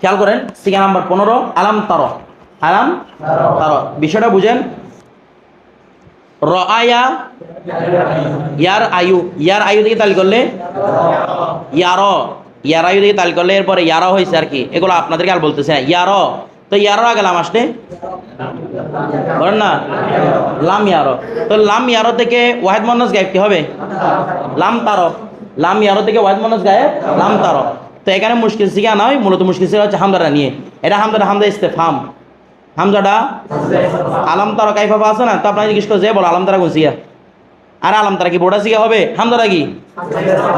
খেয়াল করেন, সিগা নাম্বার পনেরো, আলাম তার। আলাম তার। বিষয়টা বুঝেন। র আয়া ইয়ার আয়ু ইয়ার আয়ু তালি করলে? ইয়ার ইয়ার আয়ু তালি করলে, এরপরে হয়েছে আর কি। এগুলো আপনাদেরকে আর বলতেছে না ইয়ার। তো ইয়ার আগে লাম আসলে? বলেন না? লাম ইয়ার। তো লাম ইয়ার থেকে ওয়াহেদ মন্নাস গায়েব কি হবে? লাম তার। লাম ইয়ার থেকে ওয়াহেদ মন্নাস গায়েব, লাম তার। তো এখানে মুশকিল শিখা নয় মূলত মুশকিল শিখা হচ্ছে হামদারা নিয়ে। এটা হামদারা হামদা ইস্তেফাম হামজাটা আলাম তারা কাইফাফা আছে না? তো আপনার জিজ্ঞেস করছে বলো আলাম তারা গুছিয়া আর আলাম তারা কি বোর্ডা শিখা হবে? হামদারা কি?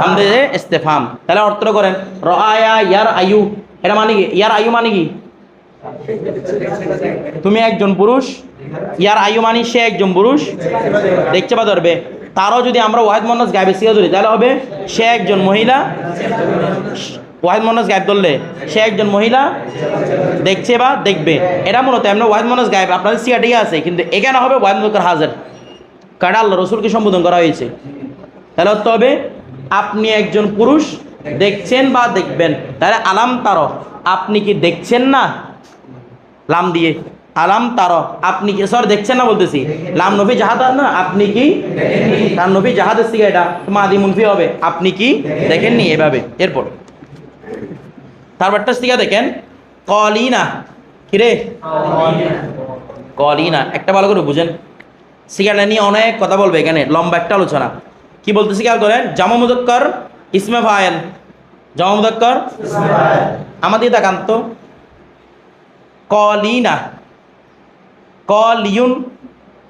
হামদে ইস্তেফাম তাহলে অর্থ করেন র আয়া ইয়ার আয়ু। এটা মানে কি? ইয়ার আয়ু মানে কি? তুমি একজন পুরুষ, ইয়ার আয়ু মানি সে একজন পুরুষ, দেখছে বা ধরবে। তারও যদি আমরা ওয়াহেদ মন্নাস গাইবে শিখে ধরি তাহলে হবে সে একজন মহিলা ওয়াহেদ মন্নাস গায়েব ধরলে সে একজন মহিলা দেখছে বা দেখবে। এটা মূলত এমনি ওয়াহেদ মন্নাস গায়েব, আপনাদের সিয়া ঠিক আছে, কিন্তু এখানে হবে ওয়াহেদ মুজক্কর হাজার। কারণ আল্লাহ রসুলকে সম্বোধন করা হয়েছে। তাহলে হবে, আপনি একজন পুরুষ, দেখছেন বা দেখবেন। তাহলে আলাম তার, আপনি কি দেখছেন না? লাম দিয়ে। আলাম তার, আপনি কি সর দেখছেন না বলতেছি। লাম নবী জাহাদ, না, আপনি কি তার নবী জাহাদের থেকে এটা মাদি মুনফি হবে, আপনি কি দেখেননি এভাবে। এরপর। তারপরটা স্টিকা দেখেন। কলিনা। কিরে? কলিনা। একটা ভালো করে বুঝেন। সিগারেট নিয়ে অনেক কথা বলবে এখানে। লম্বা একটা আলোচনা। কি বলতেছি খেয়াল করেন জামা মুদক্কর ইসমে ফায়েল। জামা মুদক্কর আমাদের তাকান্ত কলিনা। কলিয়ুন।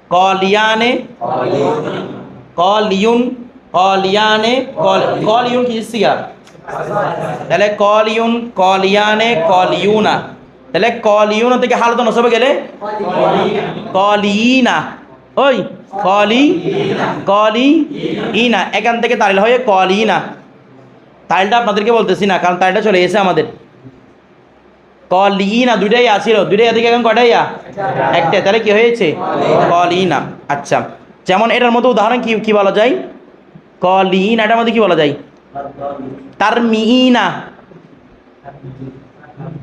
কলিয়ানে। কলিয়ুন। কলিয়ানে। কল- কলিয়ুন কি সিগার তাহলে কলিয়ুন কলিয়ানে কলিয়ুনা তাহলে কলিয়ুন থেকে হালত নসবে গেলে? কলিনা। ওই, কলি কলি, ইনা। এখান থেকে তারিল হয়ে কলিনা। তাইলটা আপনাদেরকে বলতেছি না, কারণ তাইলটা চলে এসে আমাদের। কলিনা, দুইটাই আছিল দুইটাই থেকে এখন কয়টাই আ? একটা তাহলে কি হয়েছে? কলিনা। আচ্ছা। যেমন এটার মতো উদাহরণ কি কি বলা যায়? কলিনা এটার মধ্যে কি বলা যায়? তার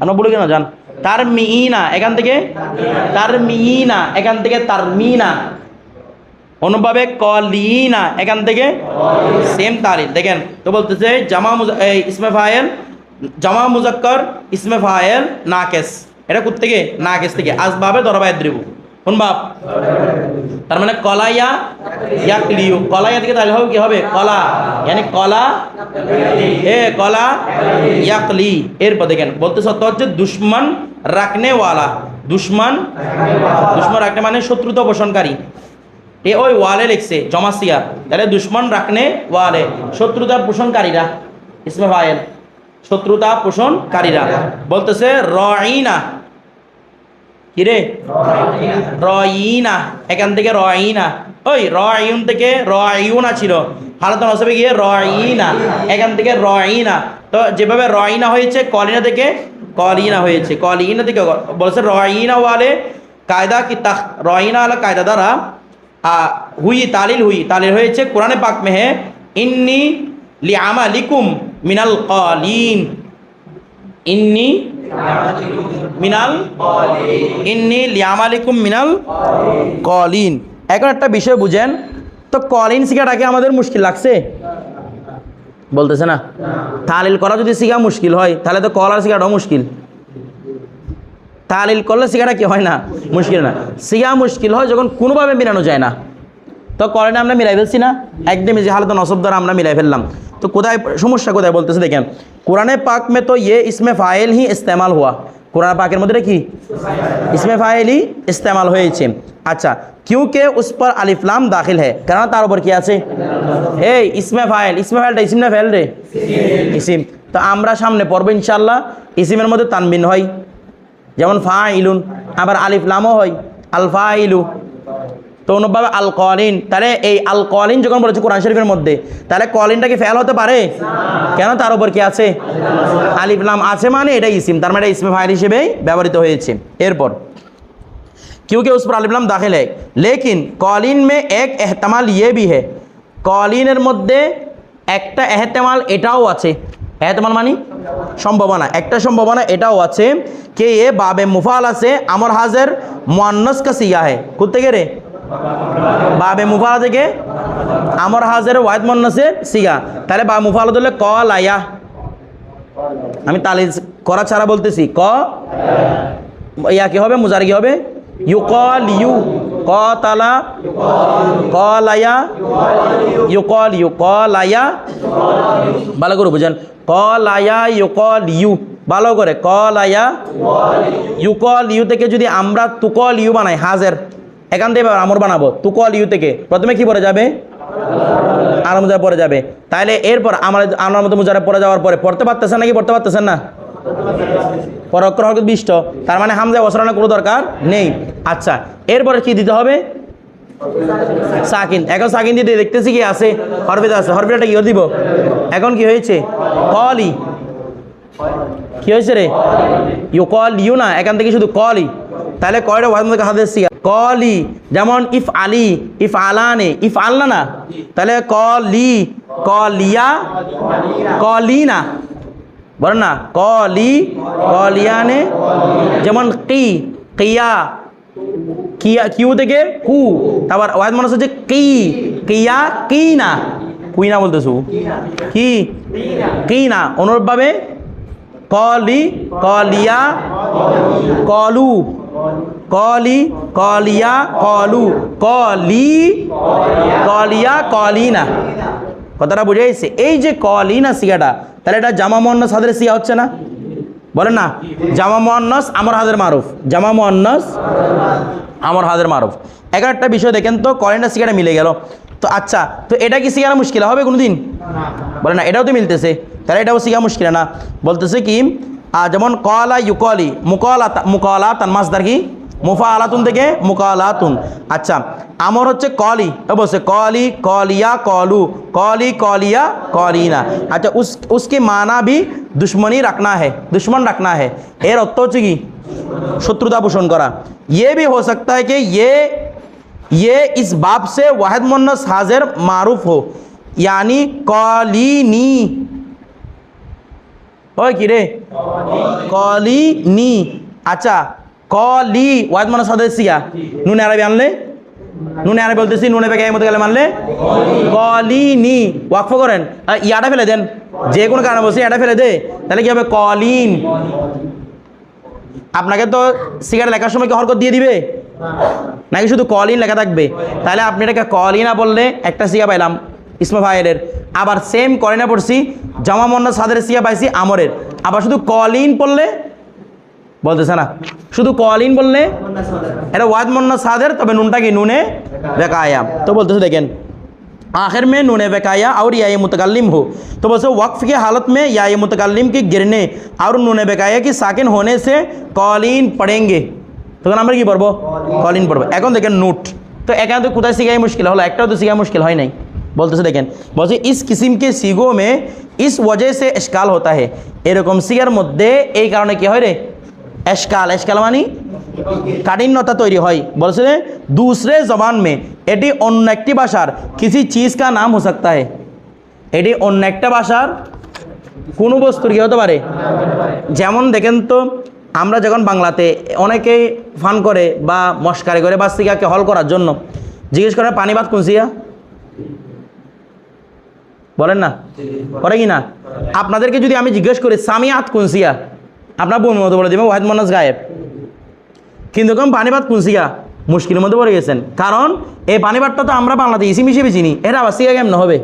আমরা বলে কেন জান। তার মিহিনা এখান থেকে? তার এখান থেকে তার মিনা অনুভাবে কলিনা এখান থেকে? সেম তারিখ দেখেন, তো বলতেছে, জামা ইসমে ফায়েল, জামা মুজাক্কর, ইসমে ফায়েল, নাকেস। এটা কোথ থেকে নাকেস থেকে। আসবাবে দরবায় দ্রিবু। কোন বাপ? তার মানে কলাইয়া ইয়াকলিউ কলাইয়া থেকে তাহলে হবে কি হবে? কলা। মানে কলা এ, কলা ইয়াকলি এরপর দেখেন বলতে সত্য হচ্ছে দুশ্মন রাখনে ওয়ালা। দুশ্মন দুশ্মন রাখনে মানে শত্রুতা পোষণকারী এ ওই ওয়ালে লিখছে, জমাসিয়া। তাহলে দুশ্মন রাখনে ওয়ালে। শত্রুতা পোষণকারীরা। ইসমে ফায়েল। শত্রুতা পোষণকারীরা। বলতেছে রইনা কিরে? রইনা এখান থেকে রইনা ওই রয়ুন থেকে রয়ুনা ছিল। হালত নসবে গিয়ে রইনা এখান থেকে রইনা তো যেভাবে রইনা হয়েছে, কলিনা থেকে কলিনা হয়েছে। কলিনা থেকে বলছে রইনা ওয়ালে কায়দা কি তাখ রইনা আলা কায়দা দ্বারা হুই, তালিল হুই। তালিল হয়েছে কোরআনে পাক है ইন্নি লিআমালিকুম মিনাল কালিন। ইন্নি মিনাল? এখন একটা বিষয় বুঝেন, তো কলিন শিখাটাকে আমাদের মুশকিল লাগছে? বলতেছে না? করা যদি শিখা মুশকিল হয়, তাহলে তো কলার শিখাটাও মুশকিল। করলে কি হয় না? মুশকিল না। শিখা মুশকিল হয় যখন কোনোভাবে মিলানো যায় না। তো কলেনে আমরা মিলাই ফেলছি না একদমই যে হালত নসব দ্বারা আমরা মিলাই ফেললাম তো কোথায় সমস্যা কোথায় বলতেছে দেখেন কোরআনে পাক মে তো ইয়ে ইসমে ফাইল হি ইস্তেমাল হুয়া কোরআন পাকের মধ্যে এটা কি इसमें फ़ाइल ही इस्तेमाल হয়েছে আচ্ছা क्योंकि उस पर अलिफ्लाम दाखिल है কেন তার উপর কি আছে এই ইসমে ফাইল ইসমে ফাইলটা ইসিম না ফেল রে ইসিম তো আমরা সামনে পড়বো ইনশাল্লাহ ইসিমের মধ্যে তানবিন হয় যেমন ফা ইলুন আবার আলিফলামও হয় আলফা ইলু তো অনুভাবে আল কলিন তাহলে এই আল কলিন যখন বলেছে কোরআন শরীফের মধ্যে তাহলে কলিনটা কি ফেল হতে পারে কেন তার উপর কি আছে আলিফলাম আছে মানে এটা ইসিম তার মানে এটা ইসমে ফাইল হিসেবেই ব্যবহৃত হয়েছে এরপর क्योंकि उस पर अलिफ्लाम दाखिल है लेकिन कॉलिन में एक एहतमाल ये भी है কলিনের মধ্যে একটা এহতেমাল এটাও আছে এহতেমাল মানি সম্ভাবনা একটা সম্ভাবনা এটাও আছে কে এ বাবে মুফাল আছে আমর হাজের মুয়ান্নাস কা সিগা है কোথেকে রে বাবে মুফাল থেকে আমর হাজের ওয়াহিদ মুয়ান্নাসের সিগা। তাহলে বা মুফাল দিলে ক লায়া আমি তালিজ, করা ছাড়া বলতেছি, ক? ইয়া কি হবে? মুজারি কি হবে? ইউ কল ইউ ক তালা ক লায়া ইউ কল ইউ লায়া ভালো করে বুঝেন। ক লায়া ইউ কল ইউ ভালো করে। ক লায়া ইউ কল ইউ থেকে যদি আমরা তুকল ইউ বানাই, হাজের। এখান থেকে এবার আমর বানাবো। তুকল ইউ থেকে। প্রথমে কি পরে যাবে? আর মুজার পরে যাবে। তাহলে এরপর আমার আমার মতো মুজারে পরে যাওয়ার পরে পড়তে পারতেছেন নাকি পড়তে পারতেছেন না? পরক্র হরকত বিষ্ট। তার মানে হামজা বসরানোর কোনো দরকার নেই। আচ্ছা এরপরে কি দিতে হবে? সাকিন। এখন সাকিন দিতে দেখতেছি কি আছে হরফিতে আছে। হরফিটা কি দিব? এখন কি হয়েছে? কলি। কি হয়েছে রে? ইউ কল ইউ না, এখান থেকে শুধু কলি। তাহলে কয়টা হাতে সিগা কলি, যেমন ইফ আলি, ইফ আলানে, ইফ আল্লা না? তাহলে কলি, কলিয়া, কলিনা। বলেন না, কলি, কলিয়ানে, যেমন কি, কিয়া কিয়া, কিউ থেকে কু। তারপর ওয়াজ মানুষ হচ্ছে কি, কিয়া কি না কুই না বলতেছু? কি? কি না অনুরূপভাবে কলি, কলিয়া, কলু। কলি, কলিয়া, কলু, কলি, কলিয়া, কলিনা। কথাটা বুঝে গেছে? এই যে কলিনা সিগাটা, তাহলে এটা জামা মোহান্নস হাদের সিয়া হচ্ছে না? বলেন না, জামা মোহান্নস আমার হাদের মারুফ। জামা মোহান্নস আমার হাদের মারুফ। এখন একটা বিষয় দেখেন তো, কলিনা সিগাটা মিলে গেল। তো আচ্ছা তো এটা কি সিগারা মুশকিল হবে কোনো দিন বলে না, এটাও তো মিলতেছে। তাহলে এটাও শিখা মুশকিল না। বলতেছে কি যেমন কলা ইউকলি, মুকলা মুকলা মুকলাতান মাসদার কি? মুফা আলাতুন থেকে মুকালাতুন আচ্ছা আমর হচ্ছে কলি এ বলছে কলি কলিয়া কলু কলি কলিয়া কলিনা আচ্ছা উস उसके माना भी दुश्मनी रखना है दुश्मन रखना है এর অর্থ হচ্ছে কি শত্রুতা পোষণ করা ये भी हो सकता है कि ये ये इस बाप से वाहिद मुन्नस हाजिर मारूफ हो यानी कलीनी ওই কি রে কলি নি আচ্ছা কলি ওয়াজ মানে সাদে সিয়া নুনে আরবি আনলে? নুনে আরবি বলতেছি নুনে বেগে মতো গেলে মানলে? কলি নি। ওয়াকফ করেন। ইয়াটা ফেলে দেন। যে কোনো কারণে বসে এটা ফেলে দে। তাহলে কি হবে? কলিন। আপনাকে তো সিগারেট লেখার সময় কি হরকত দিয়ে দিবে? নাকি শুধু কলিন লেখা থাকবে? তাহলে আপনি এটাকে কলিনা বললে একটা সিগা পাইলাম ইসমা ফাইলের। আবার সেম কলিনা পড়ছি জামা মন্না সাদের সিগা পাইছি আমরের। আবার শুধু কলিন পড়লে বলতেছে না। শুধু কলিন বললে এটা ওয়াদ মন্না সাদের তবে নুনটা কি নুনে বেকায়া তো বলতেছে দেখেন आखिर में नून बकाया और या ये मुतकलम हो तो बस वक्फ की हालत में या ये मुतकलम के गिरने और नून बकाया की साकिन होने से कॉलिन पढ़ेंगे তখন আমরা কি পড়বো কলিন পড়বো এখন দেখেন নোট তো এখানে তো কোথায় শিখাই মুশকিল হলো একটাও তো শিখা মুশকিল হয় নাই বলতেছে দেখেন বলছে ইস কিসিম কে সিগো মে ইস ওজহ সে এশকাল হতা হে এরকম সিগার মধ্যে এই কারণে কি হয় রে এশকাল এশকাল মানে? কাঠিন্যতা তৈরি হয়। বলছে দুসরে জবান মে এটি অন্য একটি ভাষার কিছু চিজ কা নাম হো সকতা হে? এটি অন্য একটা ভাষার কোনো বস্তুর কি হতে পারে? যেমন দেখেন তো আমরা যখন বাংলাতে অনেকেই ফান করে বা মস্কারি করে বা সিগাকে হল করার জন্য জিজ্ঞেস করে পানি ভাত কুনসিয়া? বলেন না? করে কি না? আপনাদেরকে যদি আমি জিজ্ঞেস করি সামিয়াত কুনসিয়া? আপনার বোন মতো বলে দেবে ওয়াহিদ মনাজ গায়েব। কিন্তু কম পানিপাত কুনসিয়া মুশকিলের মধ্যে পড়ে গেছেন। কারণ এই পানিপাতটা তো আমরা বাংলাতে ইসিম হিসেবে চিনি এটা আবার সিগা কেমন হবে?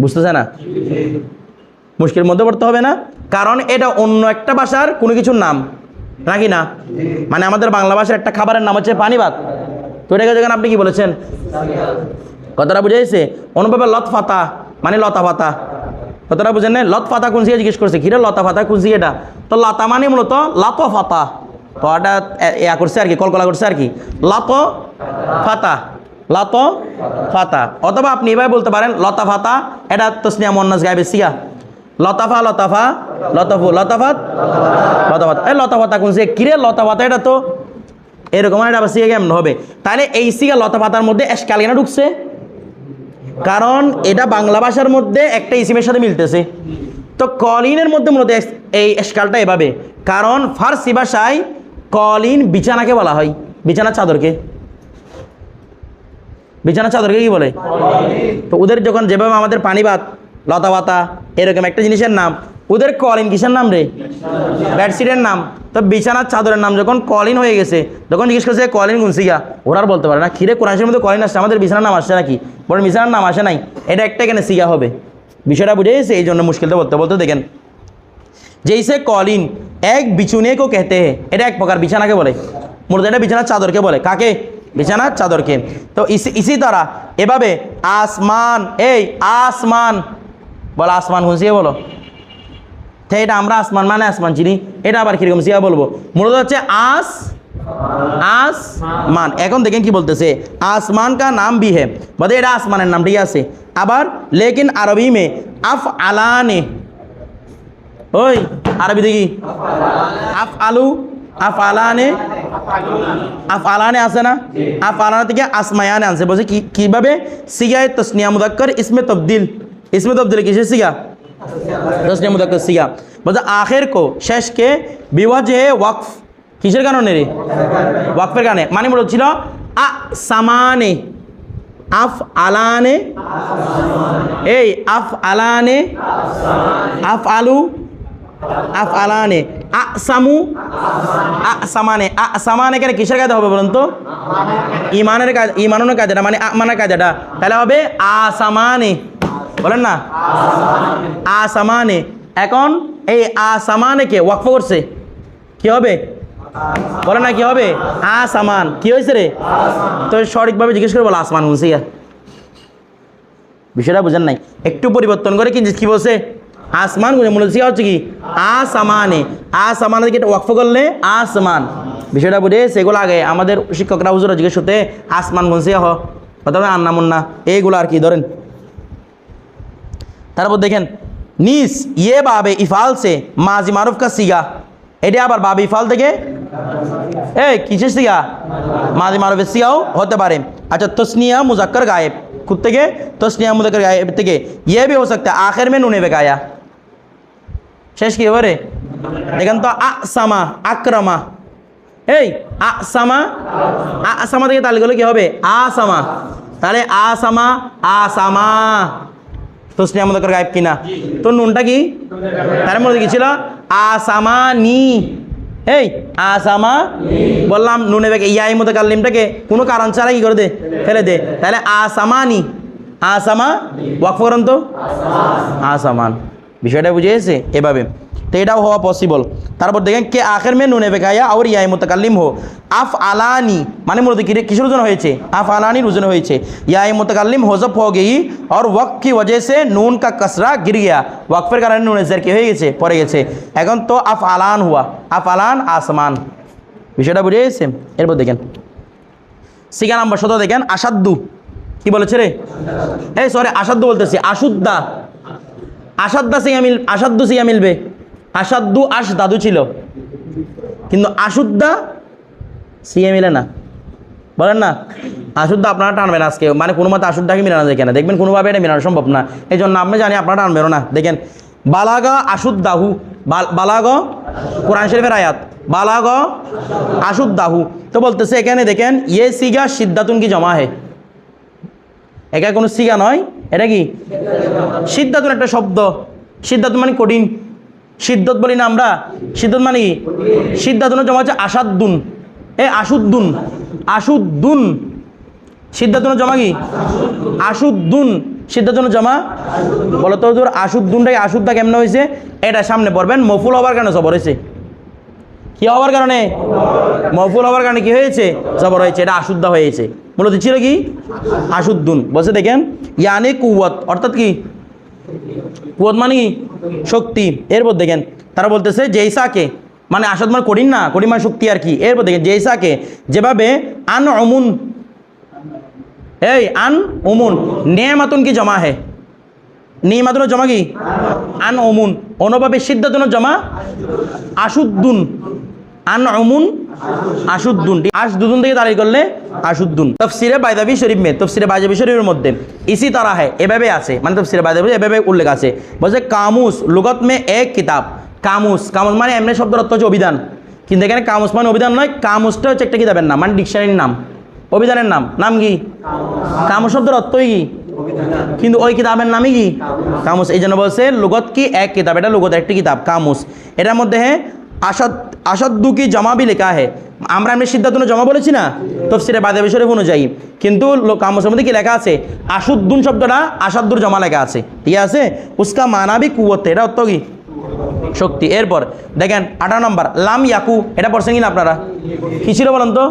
বুঝতেছে না? মুশকিলের মধ্যে পড়তে হবে না? কারণ এটা অন্য একটা ভাষার কোনো কিছুর নাম। নাকি না? মানে আমাদের বাংলা ভাষার একটা খাবারের নাম হচ্ছে পানিভাত তো এটাকে যখন আপনি কি বলেছেন? কথাটা বুঝে গেছে অনুভাবে লতফাতা মানে লতা পাতা কথাটা বুঝেন না লত ফাতা সিগে জিজ্ঞেস করছে? কিরে লতা ফাতা সিগে এটা? তো লতা মানে মূলত লাত ফাতা। তো এটা ইয়া করছে আর কি, কলকলা করছে আর কি। লাত ফাতা লাত ফাতা। অথবা আপনি এভাবে বলতে পারেন, লতা ফাতা, এটা তসনিয়া মন্নাস গাইবে সিয়া। লতাফা লতাফা লতাফু লতাফাত লতাফাত এই লতাফাতা কোন সিগে কিরে লতাফাতা এটা তো এরকম এটা আবার সিগে কেমন হবে? তাহলে এই সিগা লতা পাতার মধ্যে এসকাল কেন ঢুকছে। কারণ এটা বাংলা ভাষার মধ্যে একটা ইসিমের সাথে মিলতেছে। তো কলিনের মধ্যে মূলত এই স্কালটা এভাবে। কারণ ফার্সি ভাষায় কলিন বিছানাকে বলা হয়। বিছানার চাদরকে। বিছানার চাদরকে কি বলে? তো ওদের যখন যেভাবে আমাদের পানি ভাত লতা পাতা এরকম একটা জিনিসের নাম ওদের কলিন কিসের নাম রে? বেডশিটের নাম। তো বিছানার চাদরের নাম যখন কলিন হয়ে গেছে, তখন জিজ্ঞেস করছে কলিন গুনসিয়া ওরা বলতে পারে না, খিরে, কোরআনের মধ্যে কলিন আসছে, আমাদের বিছানার নাম আসছে নাকি? বরং বিছানার নাম আসে নাই, এটা একটা এখানে সিয়া হবে? বিষয়টা বুঝে গেছে, এই জন্য মুশকিলটা বলতে বলতে দেখেন। যেইসে কলিন এক বিছুনে কো কেতে হে, এটা এক প্রকার বিছানাকে বলে। মূলত এটা বিছানার চাদরকে বলে। কাকে? বিছানার চাদরকে। তো ইসি ইসি দ্বারা এভাবে আসমান, এই আসমান, বলো আসমান গুনসিয়ে বলো? তো এটা আমরা আসমান মানে আসমান চিনি, এটা আবার কীরকম সিয়া বলব? মূলত হচ্ছে আস, আসমান। এখন দেখেন কি বলতেছে, আসমান কা নাম भी है বলতে এটা আসমানের নাম, ঠিক আছে? আবার লেকিন আরবি মে, আফ আলানে। ওই, আরবি দেখি। আফ আলু, আফ আলানে। আফ আলানে আছে না? আফ আলানে থেকে আসমায়ানে আনছে। বলছে কি, কীভাবে? সিগায় তসনিয়া মুদাক্কর, ইসমে তবদিল। ইসমে তবদিল কিসের সিগা? তসনিয়া মুদাক্কর সিগা আখের কো শেষ কে বিওয়াজে ওয়াকফ। কিসের কারণে রে? ওয়াকফের কারণে মানে মূলত ছিল, আ সামানে। আফ আলানে। এই, আফ আলানে। আফ আলু। আফ আলানে। আ সামু। আ সামানে। আ সামানে কেন কিসের কাজে হবে বলুন তো? ইমানের কাজ ইমানের কাজ এটা মানে আমানের কাজ এটা তাহলে হবে আ সামানে। বলেন না? আ সামানে। এখন এই আ সামানেকে ওয়াকফ করছে। কি হবে? বলে না কি হবে? আ সামান। কি হয়েছে রে? তো সঠিকভাবে জিজ্ঞেস করে বলো আসমান হুঁসিয়া বিষয়টা বুঝেন নাই। একটু পরিবর্তন করে কিন্তু কি বলছে? আসমান গুনে মূলত সিয়া হচ্ছে কি? আসামানে আসামানে থেকে ওয়াকফ করলে আসমান বিষয়টা বুঝে সেগুলো আগে আমাদের শিক্ষকরা হুজুরা জিজ্ঞেস করতে আসমান গুনসিয়া হ। অথবা আন্না মুন্না। এইগুলো আর কি, ধরেন। তারপর দেখেন নিস ইয়ে বাবে ইফাল সে মাজি মারুফ কা সিগা এটা আবার বাবে ইফাল থেকে এই কিসের সিগা মাজি মারুফের সিগাও হতে পারে আচ্ছা তসনিয়া মুজাক্কর গায়েব खुद থেকে তসনিয়া মুজাক্কর গায়েব থেকে ইয়ে भी हो सकता है आखिर में নুনে বেগায়া শেষ কি এবারে দেখেন তো আ সামা আক্রমা এই আ সামা আ সামা থেকে তাহলে গেলে কি হবে আ সামা তাহলে আ সামা আ সামা তসনিয়া মুজাক্কর গায়েব কিনা তো নুনটা কি? তার মধ্যে কি ছিল? আসামা নি এই আসামা বললাম নুনে বেগে ইয়াই মতো কাল্লিমটাকে কোনো কারণ ছাড়া কি করে দে? ফেলে দে। তাহলে আসামানি। আসামা? ওয়াকফ করুন তো। আসামান। বিষয়টা বুঝে এসে এভাবে। তো এটাও হওয়া পসিবল তারপর দেখেন কে আখের মে নুনে বেগায়া আর ইয়াই মোতাকাল্লিম হো আফ আলানি মানে মূলত কি- কিসের ওজন হয়েছে আফ আলানির ওজন হয়েছে ইয়াই মোতাকাল্লিম হজফ হো গেই और वक्त की वजह से নুন का कसरा गिर गया ওয়াকফের কারণে নুনের জের কি হয়ে গেছে পড়ে গেছে এখন তো আফ আলান হুয়া আফ আলান আসমান বিষয়টা বুঝে গেছে এরপর দেখেন সিগা নাম্বার শত দেখেন আসাদ্দু কি বলেছে রে এই সরি আসাদ্দু বলতেছি আশুদ্দা আসাদ্দা সিয়া মিল আসাদ্দু সিয়া মিলবে আসাদ্দু আস দাদু ছিল। কিন্তু আশুদ্দা সিয়া মিলে না। বলেন না আশুদ্ধ আপনারা টানবেন আজকে। মানে কোনো মতে আশুদ্ধাকে মিলানো যায় কেন দেখবেন কোনোভাবে এটা মেলানো সম্ভব না। এই জন্য আপনি জানি আপনারা টানবেনও না। দেখেন, বালাগা আশুদ্দাহু, বাল- বালাগ কোরআন শরীফের আয়াত। বালাগ আশুদ্দাহু। তো বলতেছে এখানে দেখেন ইয়ে সিগা সিদ্ধাতুন কি জমা হে? একা কোনো সিগা নয়? এটা কি? সিদ্ধাতুন একটা শব্দ। সিদ্ধাতুন মানে কঠিন। সিদ্ধত বলি না আমরা। সিদ্ধত মানে কি? সিদ্ধাতুনের জমা হচ্ছে আসাদ্দুন এ, আশুদ্দুন। আশুদ্দুন। সিদ্ধাতুনের জমা কি? আশুদ্দুন। সিদ্ধাতুনের জমা? বলো তো তোর আশুদ্দুনটাই আশুদ্দা কেমন হয়েছে? এটা সামনে পড়বেন। মফুল হবার কারণে সবর হয়েছে। কি হওয়ার কারণে? মফুল হওয়ার কারণে কি হয়েছে? জবর হয়েছে। এটা আশুদ্ধা হয়েছে। মূলত ছিল কি? আশুদ্দুন। বসে দেখেন, ইয়ানে কুয়াত অর্থাৎ কি? কুয়াত মানে শক্তি। এরপর দেখেন, তারা বলতেছে জেইসাকে মানে আসাদ মানে কঠিন না, কঠিন মানে শক্তি আর কি। এরপর দেখেন জেইসাকে যেভাবে আন অমুন এই আন উমুন নেমাতুন কি জমা হে? নিমাতুনের জমা কি? আন অমুন অনুভাবে সিদ্ধাতুনের জমা আশুদ্দুন। আন অমুন আশুদ্দুন। আশদুদুন থেকে তারিখ করলে আশুদ্দুন। তফসিরে বাইদাবি শরীফ মে তফসিরে বাইদাবি শরীফের মধ্যে। ইসি তারা হ্যাঁ এভাবে আছে। মানে তফসিরে বাইদাবি এভাবে উল্লেখ আছে। বলছে, কামুস, লুগত মে এক কিতাব। কামুস কামুস মানে এমনি শব্দ অর্থ হচ্ছে অভিধান। কিন্তু এখানে কামুস মানে অভিধান নয়, কামুসটা হচ্ছে একটা কিতাবের নাম মানে ডিকশনারির নাম। অভিধানের নাম। নাম কি? কামুস শব্দের অর্থই কি? কিন্তু ওই কিতাবের নামই কি? কামুস। এই জন্য বলছে, লুগত কি এক কিতাব? এটা লুগত একটি কিতাব, কামুস। এটার মধ্যে হ্যাঁ আসাদ আসাদ্দু কি জমাবি লেখা হে? আমরা এমনি সিদ্ধান্ত জমা বলেছি না? তফসিরে বাদে শরীফ অনুযায়ী। কিন্তু মধ্যে কি লেখা আছে? আশুদ্দুন শব্দটা আসাদ্দুর জমা লেখা আছে। ঠিক আছে? উস্কা মানাবি কুয়তে এটা অর্থ কি? শক্তি। এরপর দেখেন, আঠারো নম্বর, লাম ইয়াকু, এটা পড়ছেন কিনা আপনারা? কি ছিল বলেন তো?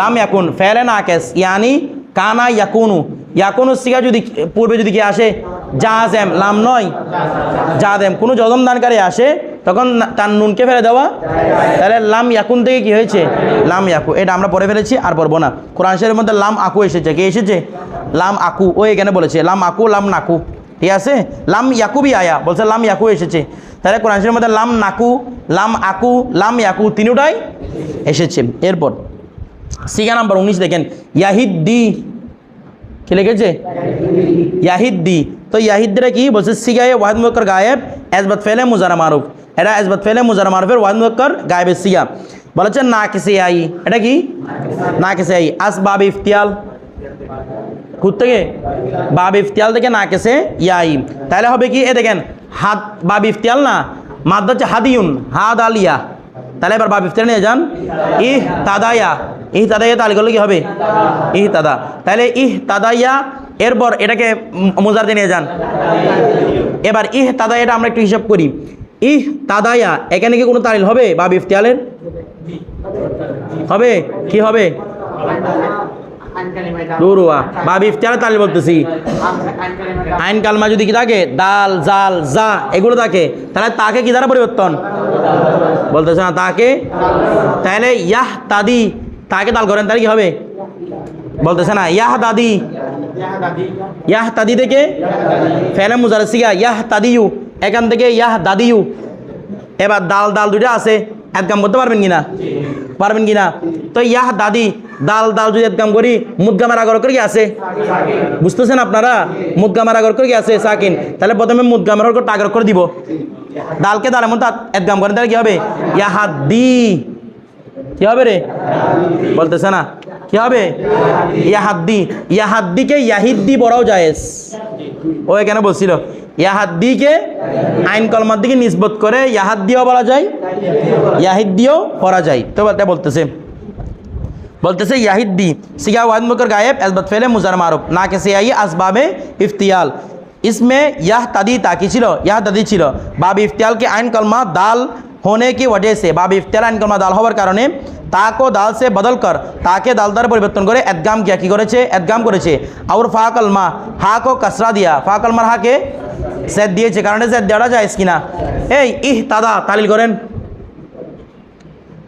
লাম ইয়াকুন, ফেলে না কেস, ইয়ানি কানা ইয়াকুনু। ইয়াকুনু সিগা যদি পূর্বে যদি কি আসে? জাজেম লাম নয়। জাদেম কোনো যদম দানকারী আসে তখন তার নুনকে ফেলে দেওয়া। তাহলে লাম ইয়াকুন থেকে কি হয়েছে? লাম ইয়াকু। এটা আমরা পড়ে ফেলেছি আর পড়ব না। কোরআন শরীফের মধ্যে লাম আকু এসেছে। কে এসেছে? লাম আকু। ও এখানে বলেছে লাম আকু লাম নাকু। ঠিক আছে? লাম ইয়াকুবি আয়া। বলছে লাম ইয়াকু এসেছে। তাহলে কোরআন শরীফের মধ্যে লাম নাকু লাম আকু লাম ইয়াকু তিনটাই এসেছে। এরপর সিগা নাম্বার উনিশ দেখেন। ইয়াহিদ্দি। কি লিখেছে? ইয়াহিদ্দি। তো ইয়াহিদ্দিরা কি বলছে সিগায়ে ওয়াহিদ মুক্কর গায়েব এজবাত ফেলে মুজারা মারুফ এটা এজবাত ফেলে মুজারা মারুফের ওয়াহিদ মুক্কর গায়েবের সিগা বলেছে না কিসে আই এটা কি না কিসে আই আসবাব ইফতিয়াল খুদ থেকে বাব ইফতিয়াল থেকে না কেসে ইয়াই তাহলে হবে কি এ দেখেন হাত বাব ইফতিয়াল না মাদ্দা হচ্ছে হাদিউন হাদ আলিয়া তাহলে এবার বাব ইফতিয়াল নিয়ে যান ইহ তাদায়া ইহ তাদাইয়া তাহলে করলে কি হবে ইহ তাদা তাহলে ইহ তাদাইয়া এরপর এটাকে মোজারতে নিয়ে যান। এবার ইহ তাদাইয়াটা এটা আমরা একটু হিসাব করি। ইহ তাদায়া, এখানে কি কোনো তালিল হবে? বাব ইফতিয়ালের? হবে? কি হবে? তালিল বলতেছি। আইন যদি কি থাকে? জাল, জা, এগুলো থাকে। তাহলে তাকে পরিবর্তন? বলতেছে না, তাকে। তাহলে ইয়াহ তাদি তাকে দাল করেন, তাহলে কি হবে? বলতেছে না ইয়াহ দাদি ইয়াহ তাদি থেকে ফেলে মুজারসিয়া ইয়াহ তাদিউ এখান থেকে ইয়াহ দাদিউ এবার দাল দাল দুইটা আছে একদম করতে পারবেন কিনা পারবেন কিনা তো ইয়াহ দাদি দাল দাল যদি একদম করি মুদগামার আগর করে আছে বুঝতেছেন আপনারা মুদগামার আগর করে আছে সাকিন তাহলে প্রথমে মুদগামার আগর করে দিব দালকে দালের মধ্যে একদম করেন তাহলে কি হবে ইয়াহাদ্দি কি হবে রে? বলতেছে না। কি হবে? ইয়াহাদ্দি। ইয়াহাদ্দিকে ইয়াহিদ্দি বড়াও জায়েজ। ও কেন বলছিল, ইয়াহাদ্দিকে আইন কলমার দিকে নিসবত করে ইয়াহাদ্দিও বলা যায়, ইয়াহিদ্দিও পড়া যায়। তো বলতেছে বলতেছে ইয়াহিদ্দি সিগা ওয়াহিদ মুকর গায়েব, এসবত ফেলে মুজার মারুফ না কেসে আই আসবাবে ইফতিয়াল। ইসমে ইয়াহ তাদি তাকি ছিল? ইয়াহ তাদি ছিল। বাব ইফতিয়ালকে আইন কলমা, দাল होने की वजह से বাব ইফতিয়াল আইন কলমা দাল হওয়ার কারণে তাকো দাল সে বদল কর তাকে দাল দ্বারা পরিবর্তন করে এদগাম কিয়া কি করেছে এদগাম করেছে আর ফা কলমা হা কো কসরা দিয়া ফা কলমার হাকে সেদ দিয়েছে কারণে সেদ দেওয়া যায় কিনা এই ইহ তাদা তালিল করেন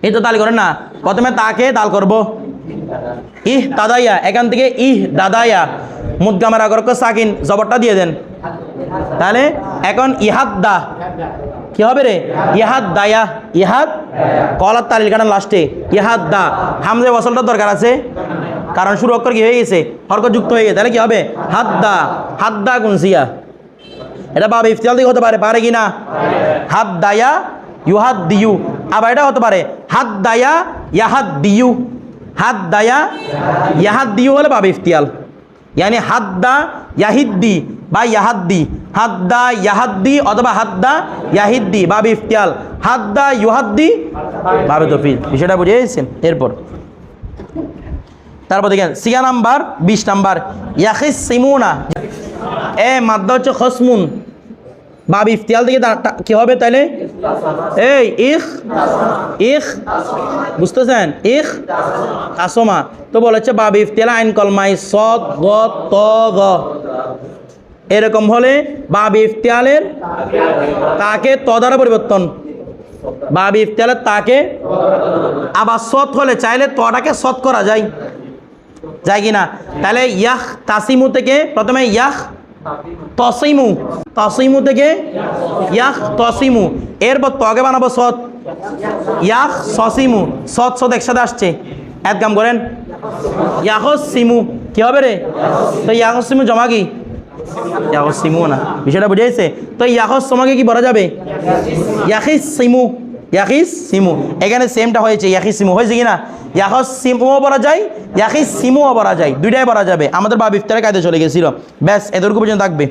এই তো তালি করেন না প্রথমে তাকে দাল করব ইহ দাদাইয়া এখান থেকে ইহ দাদাইয়া মুদগামের আগর সাকিন জবরটা দিয়ে দেন তাহলে এখন ইহাদ দা কি হবে রে? ইহাদ দায়া ইহাদ? কলার তালিল কারণ লাস্টে, ইহাদ দা। হামজে বসলটার দরকার আছে। কারণ শুরু অক্ষর কি হয়ে গেছে? হরক যুক্ত হয়ে গেছে। তাহলে কি হবে? হাত দা হাত দা গুনসিয়া এটা বাবা ইফতিয়াল দিকে হতে পারে পারে কি না? হাত দায়া ইউহাদ দিউ। আবার এটা হতে পারে হাত দায়া ইয়াহাদ দিউ। হাত দায়া ইয়াহাদ দিউ হলে বাবা ইফতিয়াল। ইয়ানি হাত দা ইয়াহিদ্দি বা ইয়াহাদ্দি, হাদ্দা ইয়াহাদ্দি অথবা হাদ্দা ইয়াহিদ্দি, বাবি ইফতিয়াল। হাদ্দা ইউহাদ্দি, বাবে তফিল বিষয়টা বুঝে এরপর। তারপর দেখেন সিয়া নাম্বার, বিশ নাম্বার। ইয়াখিস সিমুনা এ, মাদ্দা হচ্ছে খসমুন। বাব ইফতিয়াল থেকে কি হবে তাহলে এই, ইখ ইখ, বুঝতেছেন? ইখ আসমা তো বলেছে বাব ইফতিয়াল আইন কলমাই সদ, গ, ত, গ। এরকম হলে বাব ইফতিয়ালের তাকে ত দ্বারা পরিবর্তন। বাব ইফতিয়ালের তাকে আবার সৎ হলে চাইলে তটাকে সৎ করা যায়। যায় কি না তাহলে ইয়াহ তাসিমু থেকে প্রথমে ইয়াহ তসিমু তসিমু থেকে ইয়াহ তসিমু। এরপর তকে বানাবো সৎ। ইয়াখ সসিমু, সৎ সৎ একসাথে আসছে। এক কাম করেন। ইয়াহস সিমু কি হবে রে? তো ইয়াহস সিমু জমা কি? ইয়াহস না বিষয়টা বুঝেছে তো ইয়াহস তোমাকে কি বলা যাবে? ইয়াহিস সিমু। ইয়াহিস সিমু। এখানে সেমটা হয়েছে ইয়াহিস সিমু। হয়েছে কি না? ইয়াহস সিমুও বলা যায় ইয়াহিস সিমুও বলা যায়। দুইটাই বলা যাবে। আমাদের বাবা ইফতারের কায়দে চলে গেছিল। ব্যাস, এতটুকু পর্যন্ত থাকবে।